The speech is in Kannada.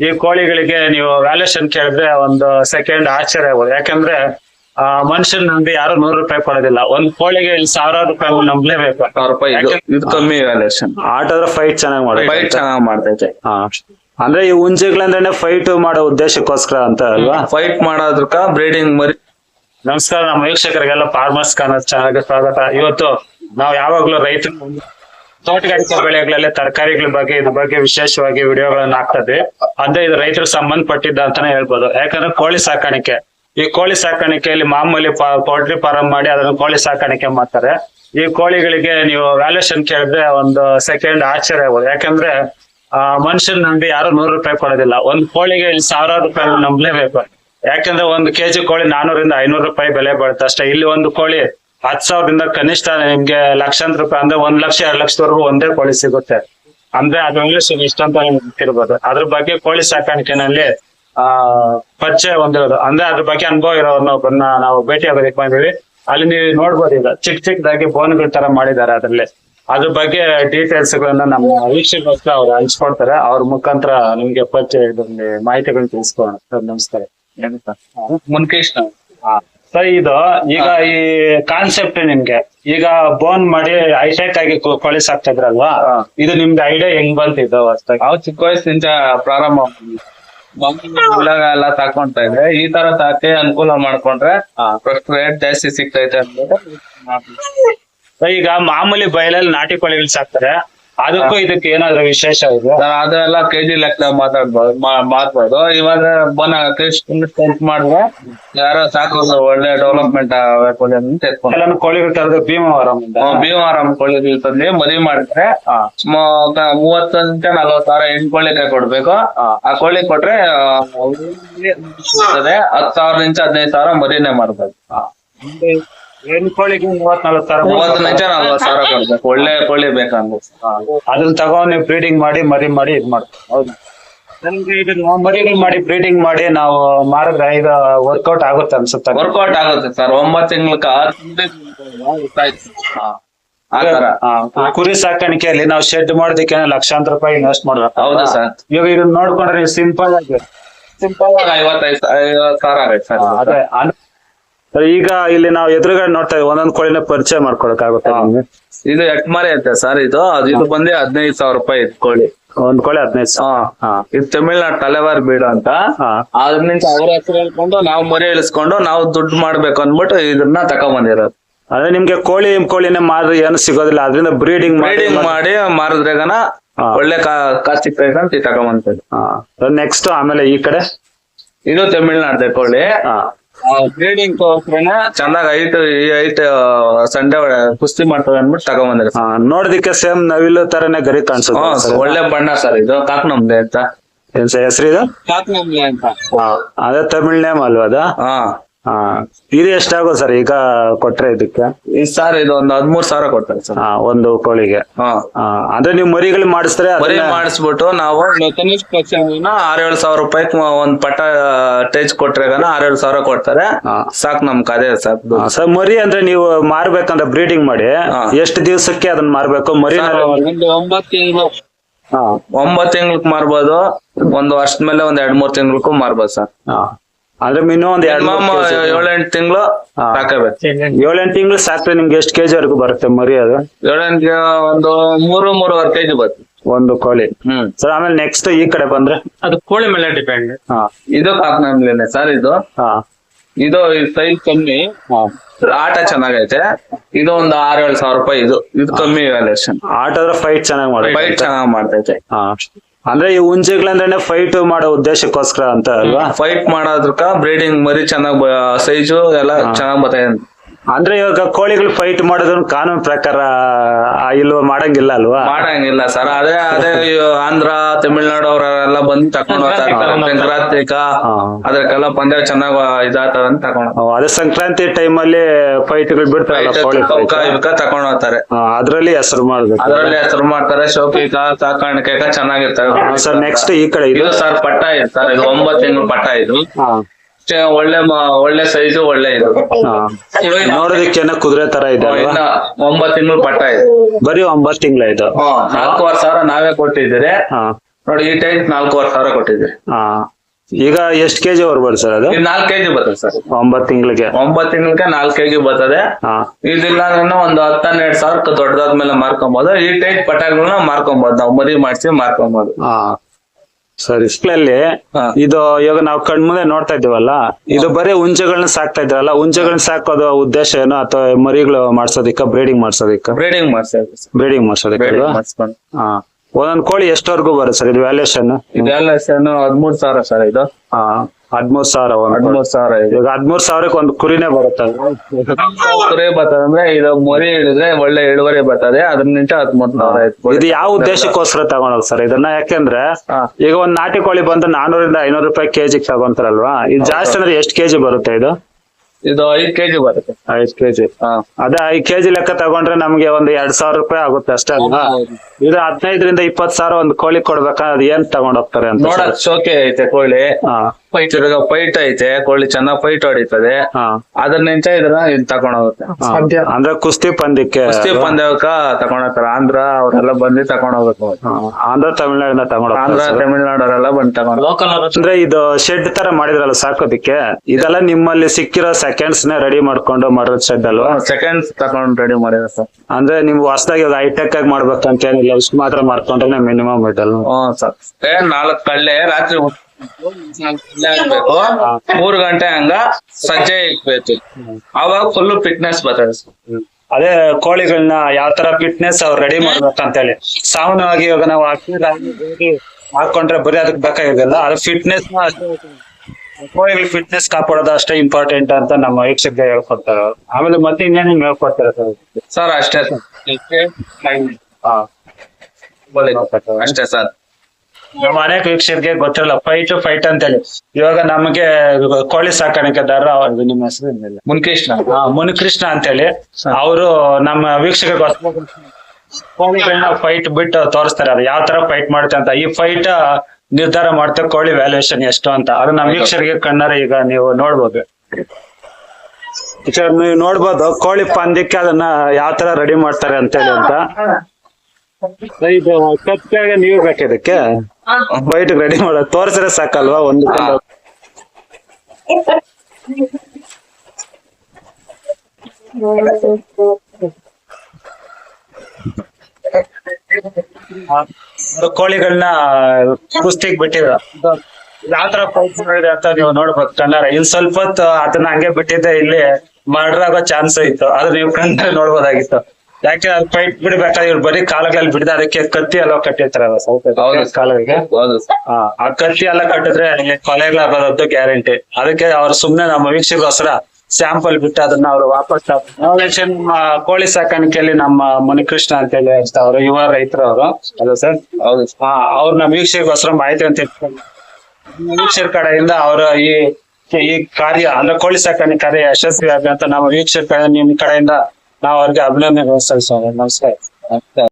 ಈ ಕೋಳಿಗಳಿಗೆ ನೀವು ವ್ಯಾಲ್ಯೂಷನ್ ಕೇಳಿದ್ರೆ ಒಂದು ಸೆಕೆಂಡ್ ಆಶ್ಚರ್ಯ ಆಗ್ಬೋದು. ಯಾಕಂದ್ರೆ ಆ ಮನುಷ್ಯನ ನಂಬಿ ಯಾರು ನೂರು ರೂಪಾಯಿ ಕೊಡೋದಿಲ್ಲ. ಒಂದ್ ಕೋಳಿಗೆ ಇಲ್ಲಿ ಸಾವಿರಾರು ರೂಪಾಯಿ ನಂಬಲೇಬೇಕು. ಸಾವಿರ ರೂಪಾಯಿ ಇದು. ಇದು ಕಮ್ಮಿ ವ್ಯಾಲ್ಯೂಷನ್ ಆಟದ ಫೈಟ್ ಚೆನ್ನಾಗಿ ಫೈಟ್ ಚೆನ್ನಾಗಿ ಮಾಡ್ತೈತೆ. ಹಾ. ಅಂದ್ರೆ ಈ ಹುಂಜೆಗಳಂದ್ರೆ ಫೈಟ್ ಮಾಡೋ ಉದ್ದೇಶಕ್ಕೋಸ್ಕರ ಅಂತ ಅಲ್ವಾ? ಫೈಟ್ ಮಾಡೋದ್ರಕ ಬ್ರೀಡಿಂಗ್ ಮರಿ ನಮಸ್ಕಾರ ನಮ್ಮ ವೀಕ್ಷಕರಿಗೆಲ್ಲ ಫಾರ್ಮರ್ಸ್ ಚಾನಲ್ ಚೆನ್ನಾಗಿ ಸ್ವಾಗತ. ಇವತ್ತು ನಾವು ಯಾವಾಗ್ಲೂ ರೈತರು ತೋಟಗಾರಿಕೆ ಬೆಳೆಗಳಲ್ಲಿ ತರಕಾರಿಗಳ ಬಗ್ಗೆ, ಇದ್ರ ಬಗ್ಗೆ ವಿಶೇಷವಾಗಿ ವಿಡಿಯೋಗಳನ್ನ ಹಾಕ್ತದೆ. ಅಂದ್ರೆ ಅದೇ ಇದು ರೈತರಿಗೆ ಸಂಬಂಧಪಟ್ಟಿದ್ದ ಅಂತಾನೆ ಹೇಳ್ಬೋದು. ಯಾಕಂದ್ರೆ ಕೋಳಿ ಸಾಕಾಣಿಕೆ. ಈ ಕೋಳಿ ಸಾಕಾಣಿಕೆಯಲ್ಲಿ ಮಾಮೂಲಿ ಪೌಲ್ಟ್ರಿ ಫಾರಂ ಮಾಡಿ ಅದನ್ನ ಕೋಳಿ ಸಾಕಾಣಿಕೆ ಮಾಡ್ತಾರೆ. ಈ ಕೋಳಿಗಳಿಗೆ ನೀವು ವ್ಯಾಲ್ಯೂಷನ್ ಕೇಳಿದ್ರೆ ಒಂದು ಸೆಕೆಂಡ್ ಆಶ್ಚರ್ಯ ಆಗ್ಬೋದು. ಯಾಕಂದ್ರೆ, ಆ, ಮನುಷ್ಯನ ನಂಬಿ ಯಾರು ನೂರು ರೂಪಾಯಿ ಕೊಡೋದಿಲ್ಲ. ಒಂದ್ ಕೋಳಿಗೆ ಇಲ್ಲಿ ಸಾವಿರಾರು ರೂಪಾಯಿ ನಂಬಲೇಬೇಕು ಯಾಕಂದ್ರೆ ಒಂದು ಕೆಜಿ ಕೋಳಿ ನಾನೂರಿಂದ ಐನೂರು ರೂಪಾಯಿ ಬೆಲೆ ಬರುತ್ತೆ ಅಷ್ಟೇ. ಇಲ್ಲಿ ಒಂದು ಕೋಳಿ ಹತ್ತು ಸಾವಿರದಿಂದ ಕನಿಷ್ಠ ನಿಮ್ಗೆ ಲಕ್ಷಾಂತರ ರೂಪಾಯಿ ಅಂದ್ರೆ ಒಂದ್ ಲಕ್ಷ ಎರಡ್ ಲಕ್ಷದವರೆಗೂ ಒಂದೇ ಕೋಳಿ ಸಿಗುತ್ತೆ. ಅಂದ್ರೆ ಅದು ಇಷ್ಟ ಅಂತ ಗೊತ್ತಿರ್ಬೋದು. ಅದ್ರ ಬಗ್ಗೆ ಕೋಳಿ ಸಾಕಾಣಿಕೆನಲ್ಲಿ ಆ ಪರಿಚಯ ಹೊಂದಿರೋದು. ಅಂದ್ರೆ ಅದ್ರ ಬಗ್ಗೆ ಅನುಭವ ಇರೋನ್ನ ಒಬ್ಬರನ್ನ ನಾವು ಭೇಟಿ ಆಗೋದಕ್ಕೆ ಬಂದಿವಿ. ಅಲ್ಲಿ ನೀವು ನೋಡ್ಬೋದು ಈಗ ಚಿಕ್ಕ ಚಿಕ್ಕದಾಗಿ ಬೋನ್ಗಳ ತರ ಮಾಡಿದ್ದಾರೆ ಅದ್ರಲ್ಲಿ. ಅದ್ರ ಬಗ್ಗೆ ಡೀಟೇಲ್ಸ್ ಗಳನ್ನ ನಮ್ಮ ವೀಕ್ಷಕಗೋಸ್ಕರ ಅವ್ರು ಹಂಚ್ಕೊಡ್ತಾರೆ. ಅವ್ರ ಮುಖಾಂತರ ನಿಮ್ಗೆ ಪರಿಚಯ ಮಾಹಿತಿಗಳನ್ನ ತಿಳಿಸ್ಕೊಳೋಣ ಸರ್ ನಮಸ್ಕಾರ. ಮುನ್ಕೇಶ್ ಸರ್ ಇದು. ಈಗ ಈ ಕಾನ್ಸೆಪ್ಟ್ ನಿಮ್ಗೆ. ಈಗ ಬೋನ್ ಮಾಡಿ ಹೈಟೆಕ್ ಆಗಿ ಕೋಳಿ ಸಾಕ್ತಿದ್ರಲ್ವಾ ಇದು ನಿಮ್ದು ಐಡಿಯಾ ಹೆಂಗ್ ಬಂತಿದ್ದು ಅಷ್ಟಾಗಿ ನಾವು ಚಿಕ್ಕ ವಯಸ್ಸಿನಿಂದ ಪ್ರಾರಂಭ ಹುಳಗ ಎಲ್ಲ ಸಾಕೊಂತ ಇದ್ರೆ ಈ ತರ ಸಾಕಿ ಅನುಕೂಲ ಮಾಡ್ಕೊಂಡ್ರೆ ಫಸ್ಟ್ ರೇಟ್ ಜಾಸ್ತಿ ಸಿಗ್ತೈತೆ ಅಂದ್ಬಿಟ್ಟು ಈಗ ಮಾಮೂಲಿ ಬಯಲಲ್ಲಿ ನಾಟಿ ಕೋಳಿಗಳು ಸಾಕ್ತಾರೆ. ಅದಕ್ಕೂ ಇದಕ್ಕೆ ಏನಾದ್ರು ವಿಶೇಷ ಇದೆ ಅದೆಲ್ಲ ಕೆಜಿ ಲೆಕ್ಕ ಮಾತಾಡ್ಬೋದು ಮಾ- ಮಾಡ್ಬೋದು. ಇವಾಗ ಬನ್ನ ಸ್ಟ್ರೆಂತ್ ಮಾಡಿದ್ರೆ ಯಾರೋ ಸಾಕು ಒಳ್ಳೆ ಡೆವಲಪ್ಮೆಂಟ್ ಆಗಬೇಕು ಎಲ್ಲಾನು ಕೋಳಿಗಳು ತರದು ಭೀಮವರಂ ಭೀಮವರಂ ಕೋಳಿ ತಂದು ಮದುವೆ ಮಾಡಿದ್ರೆ ಮ- ಮೂವತ್ತಂತ ನಲ್ವತ್ತು ಸಾವಿರ ಎಂಟು ಕೋಳಿ ಕೈ ಕೊಡ್ಬೇಕು. ಆ ಕೋಳಿ ಕೊಟ್ರೆ ಹತ್ತು ಸಾವಿರದಿಂದ ಹದಿನೈದು ಸಾವಿರ ಮದುವೆನೆ ಮಾಡ್ಬೇಕು ಹೆಣ್ಣು ಕೋಳಿಗೆ ಮೂವತ್ ನಲ್ವತ್ತು ಸಾವಿರ ಮೂವತ್ತರಿಂದ ನಲ್ವತ್ತು ಸಾವಿರ ಕೊಡ್ಬೇಕು ಒಳ್ಳೆ ಕೋಳಿ ಬೇಕಂದ್ರೆ. ಅದನ್ನ ತಗೊಂಡ್ ನೀವು ಬ್ರೀಡಿಂಗ್ ಮಾಡಿ ಮರಿ ಮಾಡಿ ಇದ್ ಮಾಡ್ತೀವಿ. ಹೌದು. ನಮ್ಗೆ ಇದು ನಾವು ಮರಿಗಳು ಮಾಡಿ ಬ್ರೀಡಿಂಗ್ ಮಾಡಿ ನಾವು ಮಾರಿದ್ರೆ ಇದು ವರ್ಕೌಟ್ ಆಗುತ್ತೆ ಅನ್ಸುತ್ತೆ. ವರ್ಕೌಟ್ ಆಗುತ್ತೆ ಸರ್. ಒಂಬತ್ತು ತಿಂಗ್ಳಕ್ಕ ಆರು ತಿಂಗ್ಳು ಆ ತರ. ಆ, ಕುರಿ ಸಾಕಾಣಿಕೆಯಲ್ಲಿ ನಾವು ಶೆಡ್ ಮಾಡೋದಕ್ಕೆ ಲಕ್ಷಾಂತರ ರೂಪಾಯಿ ಇನ್ವೆಸ್ಟ್ ಮಾಡ್ಬೇಕು. ಹೌದು ಸರ್. ಇವಾಗ ಇದನ್ನ ನೋಡ್ಕೊಂಡ್ರೆ ನೀವು ಸಿಂಪಲ್ ಆಗಿ. ಸಿಂಪಲ್ ಆಗಿ ಐವತ್ತೈದು ಐವತ್ತು ಸಾವಿರ ಆಗೈತೆ ಸರ್. ಅದೇ. ಸರ್, ಈಗ ಇಲ್ಲಿ ನಾವು ಎದುರುಗಡೆ ನೋಡ್ತಾ ಇದ್ದೀವಿ. ಒಂದೊಂದ್ ಕೋಳಿನ ಪರಿಚಯ ಮಾಡ್ಕೊಳಕ್ ಆಗುತ್ತೆ ಇದು ಎಟ್ ಮಾರಿ ಐತೆ ಸರ್ ಇದು. ಅದು ಇದು ಬಂದೆ ಹದಿನೈದು ಸಾವಿರ ರೂಪಾಯಿ ಇದು ಕೋಳಿ. ಒಂದ್ ಕೋಳಿ ಹದಿನೈದು ಸಾವಿರ. ಹಾ. ಇದು ತಮಿಳ್ನಾಡು ತಲೆವಾರ್ ಬೀಡು ಅಂತ. ಹಾ. ಅದ್ರಿಂದ ಅವ್ರ ಹೆಸರು ಹೇಳ್ಕೊಂಡು ನಾವು ಮರಿ ಇಳಿಸ್ಕೊಂಡು ನಾವು ದುಡ್ಡು ಮಾಡ್ಬೇಕು ಅಂದ್ಬಿಟ್ಟು ಇದನ್ನ ತಕೊಂಬಂದಿರೋದು ಅದೇ ನಿಮ್ಗೆ ಕೋಳಿ ಕೋಳಿನೇ ಮಾರಿ ಏನು ಸಿಗೋದಿಲ್ಲ. ಅದರಿಂದ ಬ್ರೀಡಿಂಗ್ ಮಾಡಿ ಬ್ರೀಡಿಂಗ್ ಮಾಡಿ ಮಾರಿದ್ರೆಗನ ಹಾ. ಒಳ್ಳೆ ಕಾ ಪ್ರೈಸ್ ಸಿಗ್ತೈತೆ ಅಂತ ತಕೊಂಬಂತದ್ದು ನೆಕ್ಸ್ಟ್ ಆಮೇಲೆ ಈ ಕಡೆ. ಇದು ತಮಿಳ್ನಾಡ್ದೆ ಕೋಳಿ. ಹಾ. ಬ್ರೀಡಿಂಗ್ ಕೋಸ್ಕರನ ಚಂದಾಗ ಐಟ್ ಈ ಐಟ್ ಸಂಡೆ ಕುಸ್ತಿ ಮಾಡ್ತವೆ ಅಂದ್ಬಿಟ್ಟು ತಗೊಂಬಂದ್ರೆ ಹಾ, ನೋಡೋದಿಕ್ಕೆ ಸೇಮ್ ನವಿಲು ತರನೇ ಗರಿ ಕಾಣಿಸುತ್ತೆ ಒಳ್ಳೆ ಬಣ್ಣ ಸರ್ ಇದು. ಕಾಕ್ನಂಬ್ಲೆ ಅಂತ. ಏನ್ ಸರ್ ಹೆಸರು ಇದು? ಕಾಕ್ನಂಬ್ಲೆ ಅಂತ. ಅದೇ ತಮಿಳ್ ನೇಮ್ ಅಲ್ವಾ ಅದ? ಹಾ. ಇದು ಎಷ್ಟಾಗೋ ಸರ್ ಈಗ ಕೊಟ್ರೆ ಇದಕ್ಕೆ? ಈ ಸರ್ ಇದು ಒಂದು ಹದ್ಮೂರ್ ಸಾವಿರ ಕೊಡ್ತಾರೆ ಸರ್. ಒಂದು ಕೋಳಿಗೆ. ಹಾ. ಅಂದ್ರೆ ನೀವು ಮರಿಗಳು ಮಾಡಿಸ್ತಾರೆ ಮರಿ ಮಾಡಿಸ್ಬಿಟ್ಟು ನಾವು ಕನಿಷ್ಠ ಪಕ್ಷ ಆರ್ ಏಳು ಸಾವಿರ ರೂಪಾಯಿ ಒಂದ್ ಪಟ ಟೇಜ್ ಕೊಟ್ರೆಗನ ಆರ್ ಏಳು ಸಾವಿರ ಕೊಡ್ತಾರೆ. ಹಾ. ಸಾಕ್ ನಮ್ ಕದೇ ಸಾಕ್ ಸರ್ ಮರಿ ಅಂದ್ರೆ ನೀವು ಮಾರ್ಬೇಕಂದ್ರೆ ಬ್ರೀಡಿಂಗ್ ಮಾಡಿ. ಹಾ. ಎಷ್ಟು ದಿವಸಕ್ಕೆ ಅದನ್ನ ಮಾರ್ಬೇಕು? ಮರಿ ಒಂದು ಒಂಬತ್ತು ತಿಂಗಳು. ಒಂಬತ್ತು ತಿಂಗ್ಳಕ್ ಮಾರ್ಬೋದು. ಒಂದು ವರ್ಷದ ಮೇಲೆ ಒಂದ್ ಎರಡ್ ಮೂರ್ ತಿಂಗ್ಳಕ್ಕೂ ಮಾರ್ಬೋದು ಸರ್. ಅಂದ್ರೆ ಮಿನಿಮಮ್ ಒಂದ್ ಎರಡ್ ಏಳೆಂಟು ತಿಂಗಳು. ಸಾಕಬೇಕು ಏಳೆಂಟು ತಿಂಗಳು ಸಾಕ್ರೆ ನಿಮ್ಗೆ ಎಷ್ಟು ಕೆಜಿ ವರೆಗೂ ಬರುತ್ತೆ ಮರಿ ಅದು? ಏಳೆಂಟು ಒಂದು ಮೂರು ಮೂರುವರೆ ಕೆಜಿ ಬರುತ್ತೆ. ಒಂದು ಕೋಳಿ. ಹ್ಮ್. ಸರ್ ಆಮೇಲೆ ನೆಕ್ಸ್ಟ್ ಈ ಕಡೆ ಬಂದ್ರೆ? ಅದು ಕೋಳಿ ಮೇಲೆ ಡಿಪೆಂಡ್ ಹಾ. ಇದು ಕಾಕ್ನಂಬ್ಲೇನೆ ಸರ್ ಇದು. ಹಾ. ಇದು ಸೈಜ್ ಕಮ್ಮಿ. ಹಾ. ಆಟ ಚೆನ್ನಾಗೈತೆ. ಇದು ಒಂದು ಆರ್ ಏಳು ಸಾವಿರ ರೂಪಾಯಿ ಇದು. ಇದು ಕಮ್ಮಿ ವ್ಯಾಲ್ಯೂಷನ್ ಆಟದ ಫೈಟ್ ಚೆನ್ನಾಗಿ ಫೈಟ್ ಮಾಡಿ ಚೆನ್ನಾಗ್ ಮಾಡ್ತೈತೆ. ಹಾ. ಅಂದ್ರೆ ಈ ಹುಂಜೆಗಳಂದ್ರೆ ಫೈಟ್ ಮಾಡೋ ಉದ್ದೇಶಕ್ಕೋಸ್ಕರ ಅಂತ ಅಲ್ವಾ? ಫೈಟ್ ಮಾಡೋದ್ರಕ ಬ್ರೀಡಿಂಗ್ ಮರಿ ಚೆನ್ನಾಗ್ ಸೈಜು ಎಲ್ಲ ಚೆನ್ನಾಗ್ ಬರ್ತೈತೆ ಅಂದ್ರೆ ಇವಾಗ ಕೋಳಿಗಳು ಫೈಟ್ ಮಾಡೋದನ್ನ ಕಾನೂನು ಪ್ರಕಾರ ಇಲ್ವ ಮಾಡಂಗಿಲ್ಲ ಅಲ್ವಾ? ಮಾಡಂಗಿಲ್ಲ ಸರ್. ಅದೇ ಅದೇ ಆಂಧ್ರ ತಮಿಳ್ನಾಡು ಅವರೆಲ್ಲ ಬಂದು ತಕೊಂಡು ಹೋಗ್ತಾರೆ ಸಂಕ್ರಾಂತಿಕ. ಅದಕ್ಕೆಲ್ಲ ಪಂದ್ಯ ಚೆನ್ನಾಗ್ ಇದಾಗ್ತದ ಅಂತ ತಗೊಂಡು ಅದೇ ಸಂಕ್ರಾಂತಿ ಟೈಮ್ ಅಲ್ಲಿ ಫೈಟ್ಗಳು ಬಿಡ್ತಾರಲ್ಲ ಕೋಳಿ ಪಕ್ಕ ಫೈಟ್ ತಕೊಂಡ್ ಹೋಗ್ತಾರೆ. ಅದ್ರಲ್ಲಿ ಹೆಸರು ಮಾಡ್ಬೇಕು. ಅದ್ರಲ್ಲಿ ಹೆಸರು ಮಾಡ್ತಾರೆ. ಶೋಕಿಕ ಸಾಕಾಣಿಕೆ ಚೆನ್ನಾಗಿರ್ತಾರೆ. ಸರ್ ನೆಕ್ಸ್ಟ್ ಈ ಕಡೆ ಇದು. ಸರ್ ಪಟ್ಟ ಇದೆ ಸರ್ ಇದು ಒಂಬತ್ತು ತಿಂಗಳು ಪಟ್ಟ ಇದು. ಒಳ್ಳೆ ಮ- ಒಳ್ಳೆ ಸೈಜ್ ಒಳ್ಳೆ ಇದು. ಹಾ. ನೋಡೋದಕ್ಕೇನ ಕುದುರೆ ತರ ಇದೆ ಅಲ್ವಾ? ಇನ್ನ ಒಂಬತ್ತು ತಿಂಗಳು ಪಟ್ಟ ಇದೆ. ಬರೀ ಒಂಬತ್ತು ತಿಂಗಳ ಇದು? ನಾಲ್ಕೂವರೆ ಸಾವಿರ ನಾವೇ ಕೊಟ್ಟಿದ್ದೀರಿ. ಹಾ. ನೋಡಿ ಈ ಟೈಮ್ ನಾಲ್ಕೂವರೆ ಸಾವಿರ ಕೊಟ್ಟಿದ್ದೀರಿ. ಹಾ. ಈಗ ಎಷ್ಟ್ ಕೆಜಿ ಬರ್ಬೋದು ಸರ್ ಅದು? ಇದು ನಾಲ್ಕು ಕೆಜಿ ಬರ್ತದೆ ಸರ್. ಒಂಬತ್ತು ತಿಂಗಳಿಗೆ. ಒಂಬತ್ತು ತಿಂಗಳಿಗೆ ನಾಲ್ಕು ಕೆಜಿ ಬರ್ತದೆ. ಹಾ. ಇದಿಲ್ಲ ಅಂದ್ರೆ ಒಂದು ಹತ್ತು ಹನ್ನೆರಡು ಸಾವಿರಕ್ಕೆ ದೊಡ್ಡದಾದ್ಮೇಲೆ ಮಾರ್ಕೊಬೋದು. ಈ ಟೈಪ್ ಪಟಾಕಿಗಳನ್ನ ಮಾರ್ಕೊಬೋದು. ನಾವು ಮರಿ ಮಾಡಿಸಿ ಮಾರ್ಕೊಬೋದು. ಹಾ. ಸರಿ ಡಿಸ್ಪ್ಲೇಲಿ ಅಲ್ಲಿ ಇದು ಇವಾಗ ನಾವು ಕಣ್ಮುಂದೆ ನೋಡ್ತಾ ಇದೀವಲ್ಲ ಇದು ಬರೀ ಹುಂಜೆಗಳನ್ನ ಸಾಕ್ತಾ ಇದ್ರಲ್ಲ ಹುಂಜೆಗಳನ್ನ ಸಾಕೋದು ಉದ್ದೇಶ ಏನು? ಅಥವಾ ಮರಿಗಳು ಮಾಡ್ಸೋದಿಕ್ಕ ಬ್ರೀಡಿಂಗ್ ಮಾಡ್ಸೋದಿಕ್ಕ? ಬ್ರೀಡಿಂಗ್ ಮಾಡ್ಸೋದಿಕ್ಕ ಬ್ರೀಡಿಂಗ್ ಮಾಡ್ಸೋದಿಕ್ಕ ಹಾ. ಒಂದೊಂದ್ ಕೋಳಿ ಎಷ್ಟವರೆಗೂ ಬರುತ್ತೆ ಸರ್ ಇದು ವ್ಯಾಲ್ಯೂಷನ್ ಸರ್ ಹದ್ಮೂರ್ ಸಾವಿರ ಸರ್ ಇದು. ಹಾ. ಹದ್ಮೂರ್ ಸಾವಿರ ಹದಿಮೂರು ಸಾವಿರ ಇದು. ಈಗ ಹದ್ಮೂರ್ ಸಾವಿರಕ್ಕೆ ಒಂದು ಕುರಿನೇ ಬರುತ್ತೆ? ಕುರಿ ಬರ್ತದೆ ಅಂದ್ರೆ ಇದು ಮರಿ ಹಿಡಿದ್ರೆ ಒಳ್ಳೆ ಇಳುವರಿ ಬರ್ತದೆ ಅದರಿಂದ ಹದ್ಮೂರ್ ಸಾವಿರ ಇದು ಯಾವ ಉದ್ದೇಶಕ್ಕೋಸ್ಕರ ತಗೊಳೋದು ಸರ್? ಇದನ್ನ ಯಾಕೆಂದ್ರೆ ಹಾ. ಈಗ ಒಂದ್ ನಾಟಿ ಕೋಳಿ ಬಂದು ನಾನೂರಿಂದ ಐನೂರು ರೂಪಾಯಿ ಕೆಜಿ ತಗೊಂತಾರಲ್ವಾ? ಇದು ಜಾಸ್ತಿ ಅಂದ್ರೆ ಎಷ್ಟು ಕೆಜಿ ಬರುತ್ತೆ ಇದು? ಇದು ಐದ್ ಕೆಜಿ ಬರುತ್ತೆ. ಐದ್ ಕೆಜಿ. ಹಾ. ಅದೇ ಐದ್ ಕೆಜಿ ಲೆಕ್ಕ ತಗೊಂಡ್ರೆ ನಮ್ಗೆ ಒಂದು ಎರಡ್ ಸಾವಿರ ರೂಪಾಯಿ ಆಗುತ್ತೆ ಅಷ್ಟೇ ಅಲ್ವಾ? ಇದು ಹದಿನೈದರಿಂದ ಇಪ್ಪತ್ ಸಾವಿರ ಒಂದು ಕೋಳಿ ಕೊಡ್ಬೇಕಾ ಅದ್ ಏನ್ ತಗೊಂಡ್ ಹೋಗ್ತಾರೆ ಅಂತ ನೋಡಕ್ ಶೋಕೆ ಐತೆ ಕೋಳಿ. ಹಾ. ಫೈಟ್ ಫೈಟ್ ಐತೆ. ಕೋಳಿ ಚೆನ್ನಾಗ್ ಫೈಟ್ ಹೊಡಿತದೆ. ಹಾ. ನಿಂತ ಇದ್ರ ಇನ್ ತಗೊಂಡ್ ಹೋಗುತ್ತೆ. ಅಂದ್ರೆ ಕುಸ್ತಿ ಪಂದ್ಯಕ್ಕೆ ಕುಸ್ತಿ ಪಂದ್ಯಕ್ಕ ತಗೊಂಡ್ ಹೋಗ್ತಾರ. ಆಂಧ್ರ ಅವರೆಲ್ಲ ಬಂದು ತಗೊಂಡ್ ಹೋಗ್ಬೇಕು. ಹಾ. ಆಂಧ್ರ ತಮಿಳ್ನಾಡಿನ ತಗೊಂಡ್ ಆಂಧ್ರ ಹೋಗ್ತಾರೆ ತಮಿಳ್ನಾಡು ಅವರೆಲ್ಲ ಬಂದು ತಗೊಂಡ್ ಲೋಕಲ್ ಅಂದ್ರೆ ಇದು ಶೆಡ್ ತರ ಮಾಡಿದ್ರಲ್ಲ ಸಾಕೋದಿಕ್ಕೆ ಇದೆಲ್ಲ ನಿಮ್ಮಲ್ಲಿ ಸಿಕ್ಕಿರೋ ಸೆಕೆಂಡ್ಸ್ ನೇ ರೆಡಿ ಮಾಡ್ಕೊಂಡು ಮಾಡೋ ಶೆಡ್ ಅಲ್ವಾ? ಸೆಕೆಂಡ್ಸ್ ತಗೊಂಡ್ ರೆಡಿ ಮಾಡಿದ ಸರ್ ಅಂದ್ರೆ ನೀವು ಹೊಸದಾಗಿ ಹೈಟೆಕ್ ಆಗಿ ಮಾಡ್ಬೇಕಂತ ಏನಿಲ್ಲ. ಇಷ್ಟು ಮಾತ್ರ ಮಾಡ್ಕೊಂಡ್ರೆ ಮಿನಿಮಮ್ ಮೆಟಲ್ ಹ್ಮ್ ಸರ್ ಏ ನಾಲ್ಕ್ ಕಳ್ಳೆ ರಾತ್ರಿ ಮೂರು ಗಂಟೆ ಹಂಗ ಸಂಜೆ ಇಕ್ಬೇಕು. ಅವಾಗ ಫುಲ್ ಫಿಟ್ನೆಸ್ ಬರ್ತದೆ ಸರ್ ಅದೇ ಕೋಳಿಗಳನ್ನ ಯಾವ ತರ ಫಿಟ್ನೆಸ್ ಅವ್ರು ರೆಡಿ ಮಾಡ್ಬೇಕಂತ ಹೇಳಿ ಸಾಮಾನ್ಯವಾಗಿ ಇವಾಗ ನಾವು ಹಾಕೊಂಡ್ರೆ ಬರೀ ಅದಕ್ಕೆ ಬೇಕಾಗಿದೆಲ್ಲ ಅದ್ರ ಫಿಟ್ನೆಸ್ ಕೋಳಿಗಳ ಫಿಟ್ನೆಸ್ ಕಾಪಾಡೋದು ಅಷ್ಟೇ ಇಂಪಾರ್ಟೆಂಟ್ ಅಂತ ನಮ್ಮ ವೀಕ್ಷಕ ಹೇಳ್ಕೊಡ್ತಾರೆ ಆಮೇಲೆ ಮತ್ತೆ ಇನ್ನೇನೇನು ಹೇಳ್ಕೊಡ್ತಾರೆ ಸರ್ ಸರ್ ಅಷ್ಟೇ ಸರ್ ಅಷ್ಟೇ ಸರ್ ನಮ್ಮ ಅನೇಕ ವೀಕ್ಷಕರಿಗೆ ಗೊತ್ತಿರಲ್ಲ ಫೈಟ್ ಫೈಟ್ ಅಂತೇಳಿ. ಇವಾಗ ನಮಗೆ ಕೋಳಿ ಸಾಕಾಣಿಕೆದಾರ ನಿಮ್ಮ ಹೆಸರು ಏನಿಲ್ಲ. ಮುನ್ಕೃಷ್ಣ. ಹಾ ಮುನಿಕೃಷ್ಣ ಅಂತೇಳಿ. ಅವರು ನಮ್ಮ ವೀಕ್ಷಕರಿಗೆ ಕೋಳಿಗಳನ್ನ ಫೈಟ್ ಬಿಟ್ಟು ತೋರಿಸ್ತಾರೆ ಅದು ಯಾವ ತರ ಫೈಟ್ ಮಾಡುತ್ತೆ ಅಂತ. ಈ ಫೈಟ್ ನಿರ್ಧಾರ ಮಾಡುತ್ತೆ ಕೋಳಿ ವ್ಯಾಲ್ಯೂಯೇಷನ್ ಎಷ್ಟು ಅಂತ. ಅದು ನಮ್ಮ ವೀಕ್ಷಕರಿಗೆ ಕಣ್ಣಾರೆ ಈಗ ನೀವು ನೋಡ್ಬೋದು. ಈಗ ನೀವು ನೋಡ್ಬೋದು ಕೋಳಿ ಪಂದ್ಯಕ್ಕೆ ಅದನ್ನ ಯಾವ ತರ ರೆಡಿ ಮಾಡ್ತಾರೆ ಅಂತೇಳಿ ಅಂತ. ಇದು ಕತ್ತಿಗೆ ನೀವು ಬೇಕು ಇದಕ್ಕೆ? ಫೈಟ್ ರೆಡಿ ಮಾಡ. ತೋರಿಸಿದ್ರೆ ಸಾಕಲ್ವಾ? ಒಂದು ಕೋಳಿಗಳನ್ನ ಕುಸ್ತಿಗ್ ಬಿಟ್ಟಿದ್ರು. ಯಾವ ತರ ಫೈಟ್ ಮಾಡಿದೆ ಅಂತ ನೀವು ನೋಡ್ಬೇಕು ಕಣ್ಣಾರ. ಇಲ್ಲಿ ಸ್ವಲ್ಪ ಹೊತ್ತು ಅದನ್ನ ಹಂಗೆ ಬಿಟ್ಟಿದ್ದೆ ಇಲ್ಲಿ ಮರ್ಡರ್ ಆಗೋ ಚಾನ್ಸ್ ಇತ್ತು. ಅದ್ರ ನೀವು ಕಣ್ಣಲ್ಲಿ ನೋಡ್ಬೋದಾಗಿತ್ತು. ಯಾಕೆ ಅದ್ ಪೈಪ್ ಬಿಡ್ಬೇಕಾದ್ರೆ ಇವ್ರು ಬರೀ ಕಾಲಗಳಲ್ಲಿ ಬಿಡದೆ ಅದಕ್ಕೆ ಕತ್ತಿ ಎಲ್ಲ ಕಟ್ಟಿರ್ತಾರಲ್ಲ ಹೌದು. ಕಾಲಗಳಿಗೆ. ಆ ಕತ್ತಿ ಎಲ್ಲ ಕಟ್ಟಿದ್ರೆ ಬರೋದು ಗ್ಯಾರಂಟಿ ಅದಕ್ಕೆ ಅವ್ರು ಸುಮ್ನೆ ನಮ್ಮ ವೀಕ್ಷಕಗೋಸ್ಕರ ಸ್ಯಾಂಪಲ್ ಬಿಟ್ಟು ಅದನ್ನ ಅವ್ರು ವಾಪಸ್ ಕೋಳಿ ಸಾಕಾಣಿಕೆಯಲ್ಲಿ ನಮ್ಮ ಮುನಿಕೃಷ್ಣ ಅಂತ ಹೇಳಿ ಅವರು ಯುವ ರೈತರು ಅವರು. ಅಲ್ಲ ಸರ್ ಹೌದು ಅವ್ರು ನಮ್ಮ ವೀಕ್ಷಕಗೋಸ್ಕರ ಮಾಹಿತಿ ಅಂತ ವೀಕ್ಷರ ಕಡೆಯಿಂದ ಅವರ ಈ ಈ ಕಾರ್ಯ ಅಂದ್ರೆ ಕೋಳಿ ಸಾಕಾಣಿಕೆ ಕಾರ್ಯ ಯಶಸ್ವಿ ಅಂತ ನಮ್ಮ ವೀಕ್ಷಕ ನಿಮ್ ಕಡೆಯಿಂದ ನಾವು ಅವ್ರಿಗೆ ಅಭಿನಂದನೆ ಸಲ್ಲಿಸೋಣ ನಮಸ್ಕಾರ ಅಷ್ಟೇ